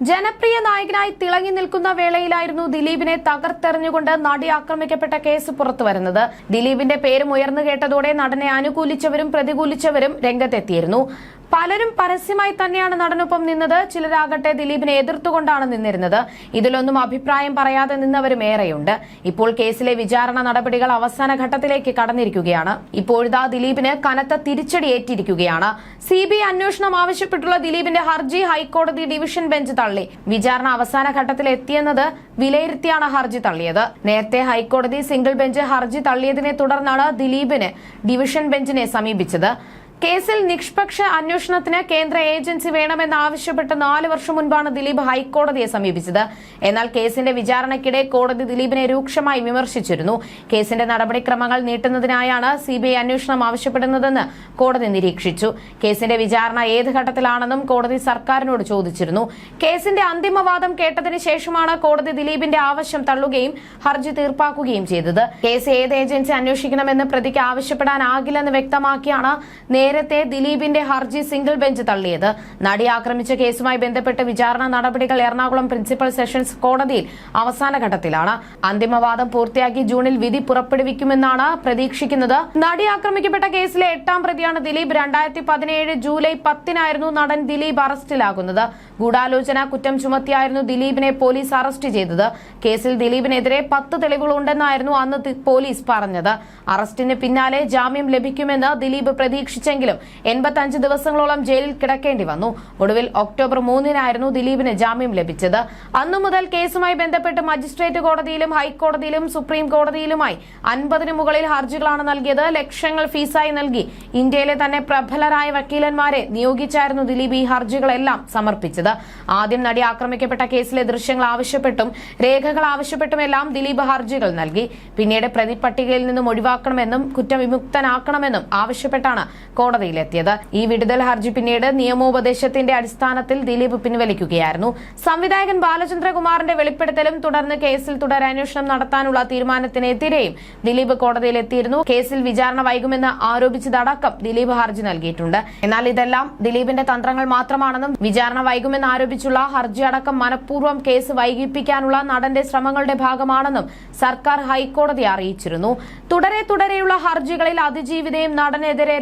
ജനപ്രിയ നായകനായി തിളങ്ങി നിൽക്കുന്ന വേളയിലായിരുന്നു ദിലീപിനെ തകർത്തെറിഞ്ഞുകൊണ്ട് നടി ആക്രമിക്കപ്പെട്ട കേസ് പുറത്തുവരുന്നത്. ദിലീപിന്റെ പേരും ഉയർന്നു കേട്ടതോടെ നടനെ അനുകൂലിച്ചവരും പ്രതികൂലിച്ചവരും രംഗത്തെത്തിയിരുന്നു. പലരും പരസ്യമായി തന്നെയാണ് നടനൊപ്പം നിന്നത്. ചിലരാകട്ടെ ദിലീപിനെ എതിർത്തുകൊണ്ടാണ് നിന്നിരുന്നത്. ഇതിലൊന്നും അഭിപ്രായം പറയാതെ നിന്നവരും ഏറെയുണ്ട്. ഇപ്പോൾ കേസിലെ വിചാരണ നടപടികൾ അവസാന ഘട്ടത്തിലേക്ക് കടന്നിരിക്കുകയാണ്. ഇപ്പോഴിതാ ദിലീപിന് കനത്ത തിരിച്ചടി ഏറ്റിരിക്കുകയാണ്. സി ബി അന്വേഷണം ആവശ്യപ്പെട്ടുള്ള ദിലീപിന്റെ ഹർജി ഹൈക്കോടതി ഡിവിഷൻ ബെഞ്ച് തള്ളി. വിചാരണ അവസാന ഘട്ടത്തിൽ എത്തിയെന്നത് വിലയിരുത്തിയാണ് ഹർജി തള്ളിയത്. നേരത്തെ ഹൈക്കോടതി സിംഗിൾ ബെഞ്ച് ഹർജി തള്ളിയതിനെ തുടർന്നാണ് ദിലീപിന് ഡിവിഷൻ ബെഞ്ചിനെ സമീപിച്ചത്. കേസിൽ നിഷ്പക്ഷ അന്വേഷണത്തിന് കേന്ദ്ര ഏജൻസി വേണമെന്ന് ആവശ്യപ്പെട്ട് നാല് വർഷം മുൻപാണ് ദിലീപ് ഹൈക്കോടതിയെ സമീപിച്ചത്. എന്നാൽ കേസിന്റെ വിചാരണയ്ക്കിടെ കോടതി ദിലീപിനെ രൂക്ഷമായി വിമർശിച്ചിരുന്നു. കേസിന്റെ നടപടിക്രമങ്ങൾ നീട്ടുന്നതിനായാണ് സിബിഐ അന്വേഷണം ആവശ്യപ്പെടുന്നതെന്ന് കോടതി നിരീക്ഷിച്ചു. കേസിന്റെ വിചാരണ ഏത് ഘട്ടത്തിലാണെന്നും കോടതി സർക്കാരിനോട് ചോദിച്ചിരുന്നു. കേസിന്റെ അന്തിമവാദം കേട്ടതിന് ശേഷമാണ് കോടതി ദിലീപിന്റെ ആവശ്യം തള്ളുകയും ഹർജി തീർപ്പാക്കുകയും ചെയ്തത്. കേസ് ഏത് ഏജൻസി അന്വേഷിക്കണമെന്ന് പ്രതിക്ക് ആവശ്യപ്പെടാനാകില്ലെന്ന് വ്യക്തമാക്കിയാണ് നേരത്തെ ദിലീപിന്റെ ഹർജി സിംഗിൾ ബെഞ്ച് തള്ളിയത്. നടി ആക്രമിച്ച കേസുമായി ബന്ധപ്പെട്ട് വിചാരണ നടപടികൾ എറണാകുളം പ്രിൻസിപ്പൽ സെഷൻസ് കോടതിയിൽ അവസാന ഘട്ടത്തിലാണ്. അന്തിമവാദം പൂർത്തിയാക്കി ജൂണിൽ വിധി പുറപ്പെടുവിക്കുമെന്നാണ് പ്രതീക്ഷിക്കുന്നത്. നടി ആക്രമിക്കപ്പെട്ട കേസിലെ എട്ടാം പ്രതിയാണ് ദിലീപ്. രണ്ടായിരത്തി പതിനേഴ് ജൂലൈ പത്തിനായിരുന്നു നടൻ ദിലീപ് അറസ്റ്റിലാകുന്നത്. ഗൂഢാലോചന കുറ്റം ചുമത്തിയായിരുന്നു ദിലീപിനെ പോലീസ് അറസ്റ്റ് ചെയ്തത്. കേസിൽ ദിലീപിനെതിരെ പത്ത് തെളിവുകളുണ്ടെന്നായിരുന്നു അന്ന് പോലീസ് പറഞ്ഞത്. അറസ്റ്റിന് പിന്നാലെ ജാമ്യം ലഭിക്കുമെന്ന് ദിലീപ് പ്രതീക്ഷിച്ചെങ്കിലും എൺപത്തഞ്ച് ദിവസങ്ങളോളം ജയിലിൽ കിടക്കേണ്ടി വന്നു. ഒടുവിൽ ഒക്ടോബർ മൂന്നിനായിരുന്നു ദിലീപിന് ജാമ്യം ലഭിച്ചത്. അന്നു മുതൽ കേസുമായി ബന്ധപ്പെട്ട് മജിസ്ട്രേറ്റ് കോടതിയിലും ഹൈക്കോടതിയിലും സുപ്രീം കോടതിയിലുമായി അൻപതിനു മുകളിൽ ഹർജികളാണ് നൽകിയത്. ലക്ഷങ്ങൾ ഫീസായി നൽകി ഇന്ത്യയിലെ തന്നെ പ്രബലരായ വക്കീലന്മാരെ നിയോഗിച്ചായിരുന്നു ദിലീപ് ഈ ഹർജികളെല്ലാം സമർപ്പിച്ചത്. ആദ്യം നടി ആക്രമിക്കപ്പെട്ട കേസിലെ ദൃശ്യങ്ങൾ ആവശ്യപ്പെട്ടും രേഖകൾ ആവശ്യപ്പെട്ടുമെല്ലാം ദിലീപ് ഹർജികൾ നൽകി. പിന്നീട് പ്രതിപട്ടികയിൽ നിന്നും ഒഴിവാക്കണമെന്നും കുറ്റവിമുക്തനാക്കണമെന്നും ആവശ്യപ്പെട്ടാണ് കോടതിയിലെത്തിയത്. ഈ വിടുതൽ ഹർജി പിന്നീട് നിയമോപദേശത്തിന്റെ അടിസ്ഥാനത്തിൽ ദിലീപ് പിൻവലിക്കുകയായിരുന്നു. സംവിധായകൻ ബാലചന്ദ്രകുമാറിന്റെ വെളിപ്പെടുത്തലും തുടർന്ന് കേസിൽ തുടരന്വേഷണം നടത്താനുള്ള തീരുമാനത്തിനെതിരെയും ദിലീപ് കോടതിയിലെത്തിയിരുന്നു. കേസിൽ വിചാരണ വൈകുമെന്ന് ആരോപിച്ചതടക്കം ദിലീപ് ഹർജി നൽകിയിട്ടുണ്ട്. എന്നാൽ ഇതെല്ലാം ദിലീപിന്റെ തന്ത്രങ്ങൾ മാത്രമാണെന്നും വിചാരണ വൈകുമെന്ന് ആരോപിച്ചുള്ള ഹർജി അടക്കം മനഃപൂർവം കേസ് വൈകിപ്പിക്കാനുള്ള നടന്റെ ശ്രമങ്ങളുടെ ഭാഗമാണെന്നും സർക്കാർ ഹൈക്കോടതി അറിയിച്ചിരുന്നു. തുടരെ തുടരെയുള്ള ഹർജികളിൽ അതിജീവിതയും നടനെതിരെ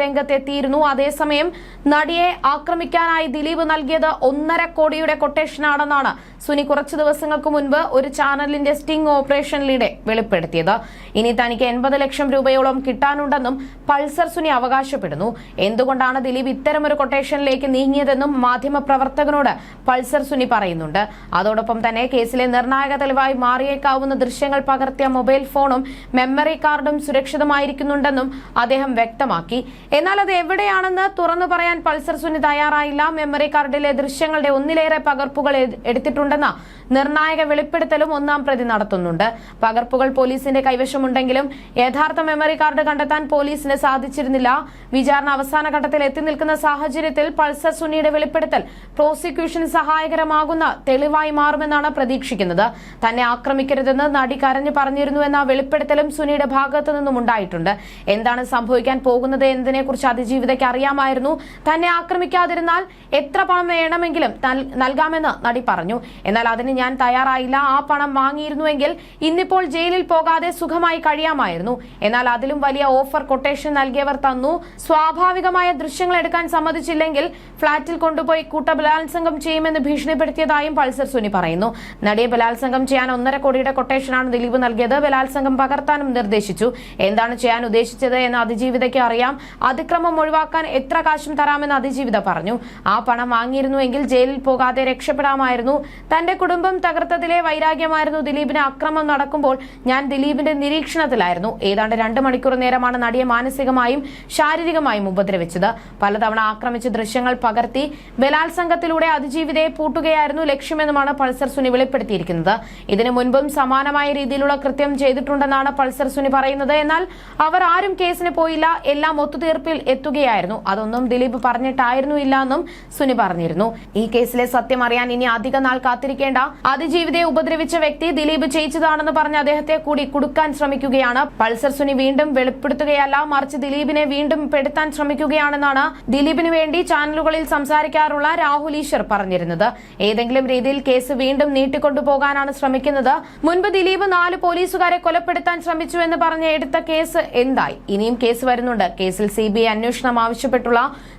രംഗത്തെത്തിയിരുന്നു അതേസമയം നടിയെ ആക്രമിക്കാനായി ദിലീപ് നൽകിയത് ഒന്നര കോടിയുടെ കൊട്ടേഷനാണെന്നാണ് സുനി കുറച്ചു ദിവസങ്ങൾക്ക് മുൻപ് ഒരു ചാനലിന്റെ സ്റ്റിംഗ് ഓപ്പറേഷനിലൂടെ വെളിപ്പെടുത്തിയത്. ഇനി തനിക്ക് എൺപത് ലക്ഷം രൂപയോളം കിട്ടാനുണ്ടെന്നും പൾസർ സുനി അവകാശപ്പെടുന്നു. എന്തുകൊണ്ടാണ് ദിലീപ് ഇത്തരമൊരു കൊട്ടേഷനിലേക്ക് നീങ്ങിയതെന്നും മാധ്യമപ്രവർത്തകനോട് പൾസർ സുനി പറയുന്നുണ്ട്. അതോടൊപ്പം തന്നെ കേസിലെ നിർണായക തെളിവായി മാറിയേക്കാവുന്ന ദൃശ്യങ്ങൾ പകർത്തിയ മൊബൈൽ ഫോണും മെമ്മറി കാർഡും സുരക്ഷിതമായിരിക്കുന്നുണ്ടെന്നും അദ്ദേഹം വ്യക്തമാക്കി. എന്നാൽ അത് എവിടെയാണെന്ന് തുറന്നു പറയാൻ പൾസർ സുനി തയ്യാറായില്ല. മെമ്മറി കാർഡിലെ ദൃശ്യങ്ങളുടെ ഒന്നിലേറെ പകർപ്പുകൾ എടുത്തിട്ടുണ്ടെന്ന നിർണായക വെളിപ്പെടുത്തലും ഒന്നാം പ്രതി നടത്തുന്നുണ്ട്. പകർപ്പുകൾ പോലീസിന്റെ കൈവശമുണ്ടെങ്കിലും യഥാർത്ഥ മെമ്മറി കാർഡ് കണ്ടെത്താൻ പോലീസിന് സാധിച്ചിരുന്നില്ല. വിചാരണ അവസാന ഘട്ടത്തിൽ എത്തി നിൽക്കുന്ന സാഹചര്യത്തിൽ പൾസർ സുനിയുടെ വെളിപ്പെടുത്തൽ പ്രോസിക്യൂഷൻ സഹായകരമാകുന്ന തെളിവായി മാറുമെന്നാണ് പ്രതീക്ഷിക്കുന്നത്. തന്നെ ആക്രമിക്കരുതെന്ന് നടി കരഞ്ഞു പറഞ്ഞിരുന്നുവെന്ന വെളിപ്പെടുത്തലും സുനിയുടെ ഭാഗത്തു നിന്നും ഉണ്ടായിട്ടുണ്ട്. എന്താണ് സംഭവിക്കാൻ പോകുന്നത് എന്നതിനെക്കുറിച്ച് അതിജീവിതയ്ക്ക് അറിയാമായിരുന്നു. തന്നെ ആക്രമിക്കാതിരുന്നാൽ എത്ര പണം വേണമെങ്കിലും നൽ- നൽകാമെന്ന് നടി പറഞ്ഞു. എന്നാൽ അതിന് ഞാൻ തയ്യാറായില്ല. ആ പണം വാങ്ങിയിരുന്നുവെങ്കിൽ ഇന്നിപ്പോൾ ജയിലിൽ പോകാതെ സുഖമായി കഴിയാമായിരുന്നു. എന്നാൽ അതിലും വലിയ ഓഫർ കൊട്ടേഷൻ നൽകിയവർ തന്നു. സ്വാഭാവികമായ ദൃശ്യങ്ങൾ എടുക്കാൻ സമ്മതിച്ചില്ലെങ്കിൽ ഫ്ളാറ്റിൽ കൊണ്ടുപോയി കൂട്ട ബലാത്സംഗം ചെയ്യുമെന്ന് ഭീഷണിപ്പെടുത്തിയതായും പൾസർ സുനി പറയുന്നു. നടിയെ ബലാത്സംഗം ചെയ്യാൻ ഒന്നര കോടിയുടെ കൊട്ടേഷനാണ് ദിലീപ് നൽകിയത്. ബലാത്സംഗം പകർത്താനും നിർദ്ദേശിച്ചു. എന്താണ് ചെയ്യാൻ ഉദ്ദേശിച്ചത് എന്ന് അതിജീവിതയ്ക്ക് അറിയാം. അതിക്രമം ഒഴിവാക്കാൻ എത്ര കാശും തരാമെന്ന് അതിജീവിത പറഞ്ഞു. ആ പണം വാങ്ങിയിരുന്നുവെങ്കിൽ ജയിലിൽ പോകാതെ രക്ഷപ്പെടാമായിരുന്നു. തന്റെ കുടുംബം തകർത്തതിലെ വൈരാഗ്യമായിരുന്നു ദിലീപിന് അക്രമം നടക്കുമ്പോൾ. ഞാൻ ദിലീപിന്റെ നിരീക്ഷണത്തിലായിരുന്നു. ഏതാണ്ട് രണ്ട് മണിക്കൂർ നേരമാണ് നടിയെ മാനസികമായും ശാരീരികമായും ഉപദ്രവിച്ചത്. പലതവണ ആക്രമിച്ച ദൃശ്യങ്ങൾ പകർത്തി ബലാത്സംഗത്തിലൂടെ അതിജീവിതയെ പൂട്ടുകയായിരുന്നു ലക്ഷ്യമെന്നുമാണ് പൾസർ സുനി വെളിപ്പെടുത്തിയിരിക്കുന്നത്. ഇതിനു മുൻപും സമാനമായ രീതിയിലുള്ള കൃത്യം ചെയ്തിട്ടുണ്ടെന്നാണ് പൾസർ സുനി പറയുന്നത്. എന്നാൽ അവർ ആരും കേസിന് പോയില്ല. എല്ലാം ഒത്തുതീർപ്പിൽ എത്തി എത്തുകയായിരുന്നു. അതൊന്നും ദിലീപ് പറഞ്ഞിട്ടായിരുന്നു ഇല്ല എന്നും സുനി പറഞ്ഞിരുന്നു. ഈ കേസിലെ സത്യം അറിയാൻ ഇനി അധിക നാൾ കാത്തിരിക്കേണ്ട. അതിജീവിതയെ ഉപദ്രവിച്ച വ്യക്തി ദിലീപ് ചെയ്യിച്ചതാണെന്ന് പറഞ്ഞ് അദ്ദേഹത്തെ കൂടി കുടുക്കാൻ ശ്രമിക്കുകയാണ്. പൾസർ സുനി വീണ്ടും വെളിപ്പെടുത്തുകയല്ല. മറിച്ച് ദിലീപിനെ വീണ്ടും പെടുത്താൻ ശ്രമിക്കുകയാണെന്നാണ് ദിലീപിന് വേണ്ടി ചാനലുകളിൽ സംസാരിക്കാറുള്ള രാഹുൽ ഈശ്വർ പറഞ്ഞിരുന്നത്. ഏതെങ്കിലും രീതിയിൽ കേസ് വീണ്ടും നീട്ടിക്കൊണ്ടുപോകാനാണ് ശ്രമിക്കുന്നത്. മുൻപ് ദിലീപ് നാല് പോലീസുകാരെ കൊലപ്പെടുത്താൻ ശ്രമിച്ചു എന്ന് പറഞ്ഞ് എടുത്ത കേസ് എന്തായി? ഇനിയും കേസ് വരുന്നുണ്ട്. കേസിൽ സി ബി ഐ അന്വേഷണം ആവശ്യപ്പെട്ടുള്ള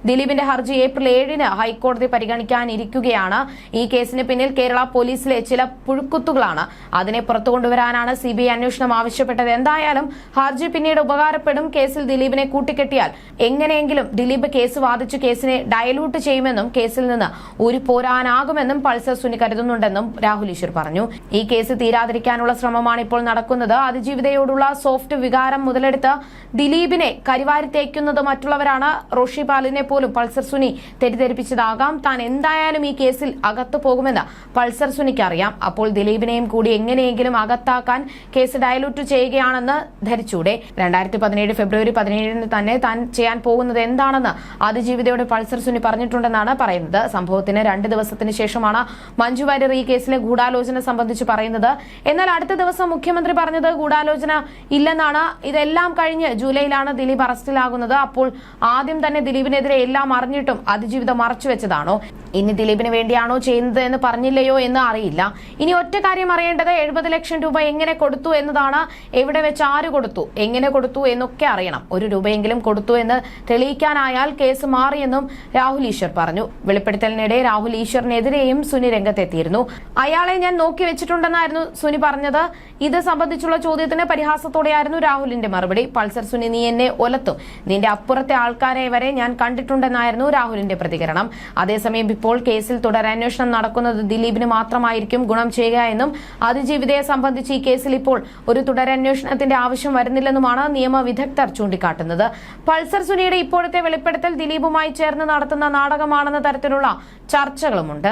ദിലീപിന്റെ ഹർജി ഏപ്രിൽ ഏഴിന് ഹൈക്കോടതി പരിഗണിക്കാനിരിക്കുകയാണ്. ഈ കേസിന് പിന്നിൽ കേരള പോലീസിലെ ചില പുഴുക്കുത്തുകളാണ്. അതിനെ പുറത്തുകൊണ്ടുവരാനാണ് സി ബി ഐ അന്വേഷണം ആവശ്യപ്പെട്ടത്. എന്തായാലും ഹർജി പിന്നീട് ഉപകാരപ്പെടും. കേസിൽ ദിലീപിനെ കൂട്ടിക്കെട്ടിയാൽ എങ്ങനെയെങ്കിലും ദിലീപ് കേസ് വാദിച്ചു കേസിനെ ഡയലൂട്ട് ചെയ്യുമെന്നും കേസിൽ നിന്ന് ഒരു പോരാനാകുമെന്നും പൾസർ സുനി കരുതുന്നുണ്ടെന്നും രാഹുൽ ഈശ്വർ പറഞ്ഞു. ഈ കേസ് തീരാതിരിക്കാനുള്ള ശ്രമമാണ് ഇപ്പോൾ നടക്കുന്നത്. അതിജീവിതയോടുള്ള സോഫ്റ്റ് വികാരം മുതലെടുത്ത് ദിലീപിനെ കരിവാരി തേക്കുന്നത് മറ്റുള്ളവരാണ് റോഷി പാലിനെ പോലും പൾസർ സുനി തെറ്റിദ്ധരിപ്പിച്ചതാകാം. താൻ എന്തായാലും ഈ കേസിൽ അകത്തു പോകുമെന്ന് പൾസർ സുനിക്ക് അറിയാം. അപ്പോൾ ദിലീപിനെയും കൂടി എങ്ങനെയെങ്കിലും അകത്താക്കാൻ കേസ് ഡയലൂട്ട് ചെയ്യുകയാണെന്ന് ധരിച്ചൂടെ. രണ്ടായിരത്തി പതിനേഴ് ഫെബ്രുവരി പതിനേഴിന് തന്നെ താൻ ചെയ്യാൻ പോകുന്നത് എന്താണെന്ന് അതിജീവിതയോട് പൾസർ സുനി പറഞ്ഞിട്ടുണ്ടെന്നാണ് പറയുന്നത്. സംഭവത്തിന് രണ്ട് ദിവസത്തിന് ശേഷമാണ് മഞ്ജു വാര്യർ ഈ കേസിലെ ഗൂഢാലോചന സംബന്ധിച്ച് പറയുന്നത്. എന്നാൽ അടുത്ത ദിവസം മുഖ്യമന്ത്രി പറഞ്ഞത് ഗൂഢാലോചന ഇല്ലെന്നാണ്. ഇതെല്ലാം കഴിഞ്ഞ് ജൂലൈയിലാണ് ദിലീപ് അറസ്റ്റിലാകുന്നത്. അപ്പോൾ ആദ്യം തന്നെ ദിലീപിനെതിരെ എല്ലാം അറിഞ്ഞിട്ടും അതിജീവിതം മറച്ചുവെച്ചതാണോ? ഇനി ദിലീപിന് വേണ്ടിയാണോ ചെയ്യുന്നത് എന്ന് പറഞ്ഞില്ലയോ എന്ന് അറിയില്ല. ഇനി ഒറ്റ കാര്യം അറിയേണ്ടത് എഴുപത് ലക്ഷം രൂപ എങ്ങനെ കൊടുത്തു എന്നതാണ്. എവിടെ വെച്ച് ആര് കൊടുത്തു എങ്ങനെ കൊടുത്തു എന്നൊക്കെ അറിയണം. ഒരു രൂപയെങ്കിലും കൊടുത്തു എന്ന് തെളിയിക്കാനായാൽ കേസ് മാറിയെന്നും രാഹുൽ ഈശ്വർ പറഞ്ഞു. വെളിപ്പെടുത്തലിനിടെ രാഹുൽ ഈശ്വറിനെതിരെയും സുനി രംഗത്തെത്തിയിരുന്നു. അയാളെ ഞാൻ നോക്കി വെച്ചിട്ടുണ്ടെന്നായിരുന്നു സുനി പറഞ്ഞത്. ഇത് സംബന്ധിച്ചുള്ള ചോദ്യത്തിന് പരിഹാസത്തോടെയായിരുന്നു രാഹുലിന്റെ മറുപടി. പൾസർ സുനി നീ എന്നെ ഒലത്തും. നിന്റെ അപ്പുറത്തെ ആൾക്കാരെ വരെ ഞാൻ കണ്ടിട്ടുണ്ടെന്നായിരുന്നു രാഹുലിന്റെ പ്രതികരണം. അതേസമയം ഇപ്പോൾ കേസിൽ തുടരന്വേഷണം നടക്കുന്നത് ദിലീപിന് മാത്രമായിരിക്കും ഗുണം ചെയ്യുക എന്നും അതിജീവിതയെ സംബന്ധിച്ച് ഈ കേസിൽ ഇപ്പോൾ ഒരു തുടരന്വേഷണത്തിന്റെ ആവശ്യം വരുന്നില്ലെന്നുമാണ് നിയമ വിദഗ്ധർ ചൂണ്ടിക്കാട്ടുന്നത്. പൾസർ സുനിയുടെ ഇപ്പോഴത്തെ വെളിപ്പെടുത്തൽ ദിലീപുമായി ചേർന്ന് നടത്തുന്ന നാടകമാണെന്ന തരത്തിലുള്ള ചർച്ചകളുമുണ്ട്.